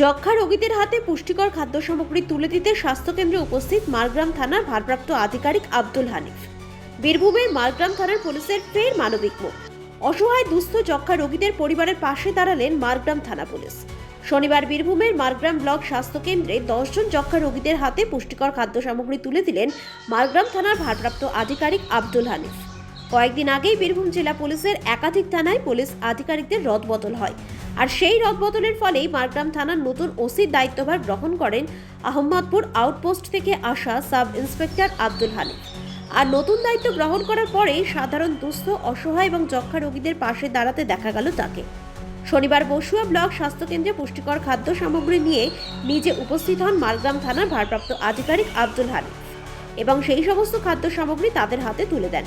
যক্ষা রোগীদের হাতে পুষ্টিকর খাদ্য সামগ্রী তুলে দিতে স্বাস্থ্যকেন্দ্রে উপস্থিত মারগ্রাম থানার ভারপ্রাপ্ত আধিকারিক আব্দুল হানিফ। বীরভূমের মারগ্রাম থানার পুলিশের ফের মানবিক মুখ। অসহায়, দুস্থ যক্ষা রোগীদের পরিবারের পাশে দাঁড়ালেন মারগ্রাম থানা পুলিশ। শনিবার বীরভূমের মারগ্রাম ব্লক স্বাস্থ্যকেন্দ্রে দশজন যক্ষা রোগীদের হাতে পুষ্টিকর খাদ্য সামগ্রী তুলে দিলেন মারগ্রাম থানার ভারপ্রাপ্ত আধিকারিক আব্দুল হানিফ। কয়েকদিন আগেই বীরভূম জেলা পুলিশের একাধিক থানায় পুলিশ আধিকারিকদের রদবদল হয়। আর সেই রদবদলের ফলেই মারগ্রাম থানার নতুন ওসির দায়িত্বভার গ্রহণ করেন আহমদপুর আউটপোস্ট থেকে আসা সাব ইন্সপেক্টর আব্দুল হানিফ আর নতুন দায়িত্ব গ্রহণ করার পরেই সাধারণ দুস্থ, অসহায় এবং যক্ষা রোগীদের পাশে দাঁড়াতে দেখা গেল তাকে। শনিবার বসুয়া ব্লক স্বাস্থ্যকেন্দ্রে পুষ্টিকর খাদ্য সামগ্রী নিয়ে নিজে উপস্থিত হন মারগ্রাম থানার ভারপ্রাপ্ত আধিকারিক আব্দুল হানিফ এবং সেই সমস্ত খাদ্য সামগ্রী তাদের হাতে তুলে দেন।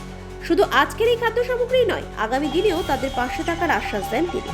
শুধু আজকের এই খাদ্য সামগ্রী নয়, আগামী দিনেও তাদের পাশে থাকার আশ্বাস দেন তিনি।